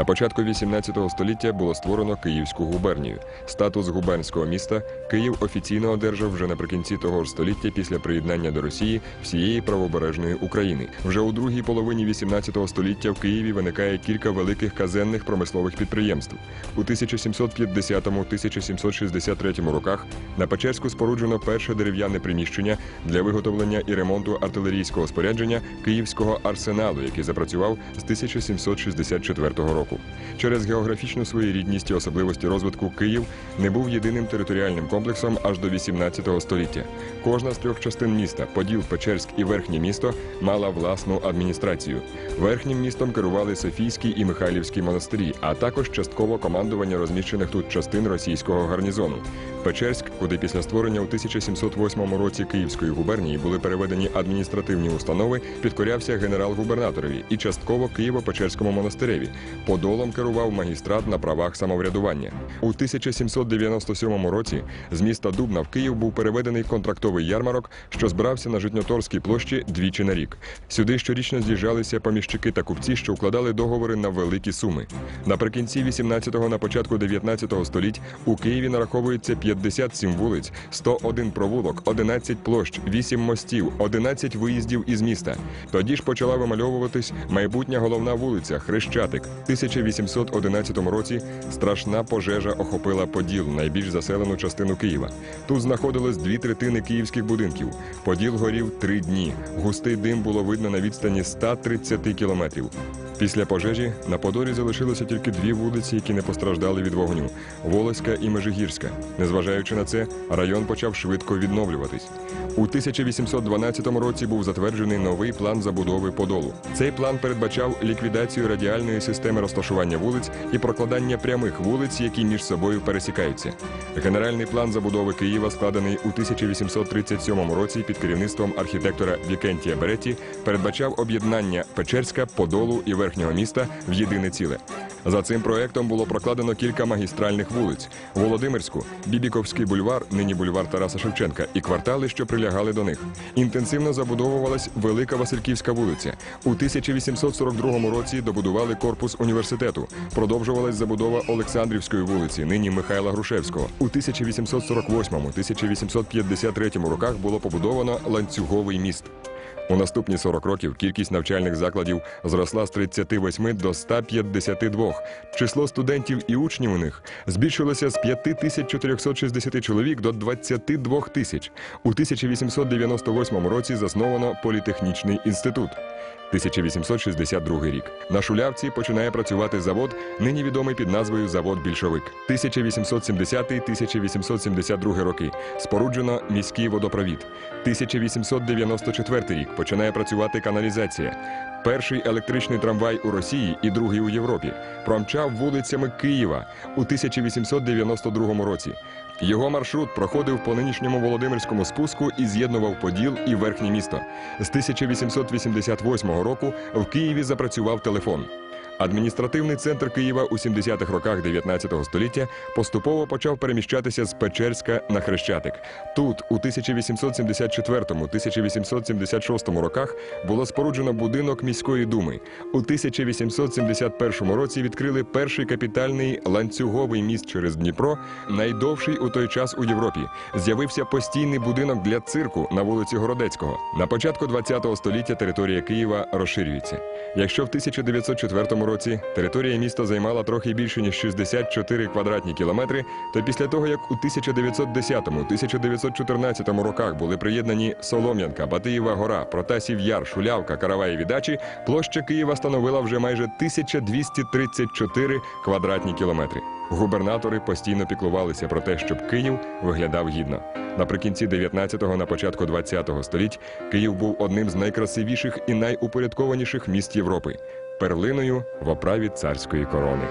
На початку 18 століття було створено Київську губернію. Статус губернського міста Київ офіційно одержав вже наприкінці того ж століття після приєднання до Росії всієї правобережної України. Вже у другій половині 18 століття в Києві виникає кілька великих казенних промислових підприємств. У 1750-1763 роках на Печерську споруджено перше дерев'яне приміщення для виготовлення і ремонту артилерійського спорядження Київського арсеналу, який запрацював з 1764 року. Через географічну своєрідність і особливості розвитку Київ не був єдиним територіальним комплексом аж до 18 століття. Кожна з трьох частин міста Поділ, Печерськ і Верхнє місто мала власну адміністрацію. Верхнім містом керували Софійський і Михайлівський монастирі, а також частково командування розміщених тут частин російського гарнізону. Печерськ, куди після створення у 1708 році Київської губернії були переведені адміністративні установи, підкорявся генерал-губернаторові і частково Києво-Печерському монастиреві. Подолом керував магістрат на правах самоврядування. У 1797 році з міста Дубна в Київ був переведений контрактовий ярмарок, що збирався на Житньоторській площі двічі на рік. Сюди щорічно з'їжджалися поміщики та купці, що укладали договори на великі суми. Наприкінці 18-го, на початку 19-го століть у Києві нараховується 57 вулиць, 101 провулок, 11 площ, 8 мостів, 11 виїздів із міста. Тоді ж почала вимальовуватись майбутня головна вулиця Хрещатик. В 1811 році страшна пожежа охопила Поділ, найбільш заселену частину Києва. Тут знаходилось дві третини київських будинків. Поділ горів три дні. Густий дим було видно на відстані 130 кілометрів. Після пожежі на Подолі залишилося тільки дві вулиці, які не постраждали від вогню Волоська і Межигірська. Незважаючи на це, район почав швидко відновлюватись. У 1812 році був затверджений новий план забудови Подолу. Цей план передбачав ліквідацію радіальної системи розташування вулиць і прокладання прямих вулиць, які між собою пересікаються. Генеральний план забудови Києва, складений у 1837 році під керівництвом архітектора Вікентія Береті, передбачав об'єднання Печерська, Подолу і Верхнього міста в єдине ціле. За цим проектом було прокладено кілька магістральних вулиць: Володимирську, Бібіковський бульвар, нині бульвар Тараса Шевченка, і квартали, що прилягали до них. Інтенсивно забудовувалась Велика Васильківська вулиця. У 1842 році добудували корпус університету. Продовжувалась забудова Олександрівської вулиці, нині Михайла Грушевського. У 1848-1853 роках було побудовано ланцюговий міст. У наступні 40 років кількість навчальних закладів зросла з 38 до 152. Число студентів і учнів у них збільшилося з 5460 чоловік до 22 тисяч. У 1898 році засновано політехнічний інститут. 1862 рік. На Шулявці починає працювати завод, нині відомий під назвою Завод Більшовик. 1870-1872 роки. Споруджено міський водопровід. 1894 рік починає працювати каналізація. Перший електричний трамвай у Росії і другий у Європі промчав вулицями Києва у 1892 році. Його маршрут проходив по нинішньому Володимирському спуску і з'єднував Поділ і верхнє місто. З 1888 року в Києві запрацював телефон. Адміністративний центр Києва у 70-х роках 19 століття поступово почав переміщатися з Печерська на Хрещатик. Тут у 1874-1876 роках було споруджено будинок міської думи. У 1871 році відкрили перший капітальний ланцюговий міст через Дніпро, найдовший у той час у Європі. З'явився постійний будинок для цирку на вулиці Городецького. На початку 20 століття територія Києва розширюється. Якщо в 1904 році територія міста займала трохи більше ніж 64 квадратні кілометри, то після того як у 1910-1914 роках були приєднані Солом'янка, Батиєва гора, Протасів Яр, Шулявка, Караваєві дачі, площа Києва становила вже майже 1234 квадратні кілометри. Губернатори постійно піклувалися про те, щоб Київ виглядав гідно. Наприкінці 19-го, на початку 20-го століть Київ був одним з найкрасивіших і найупорядкованіших міст Європи, перлиною в оправі царської корони.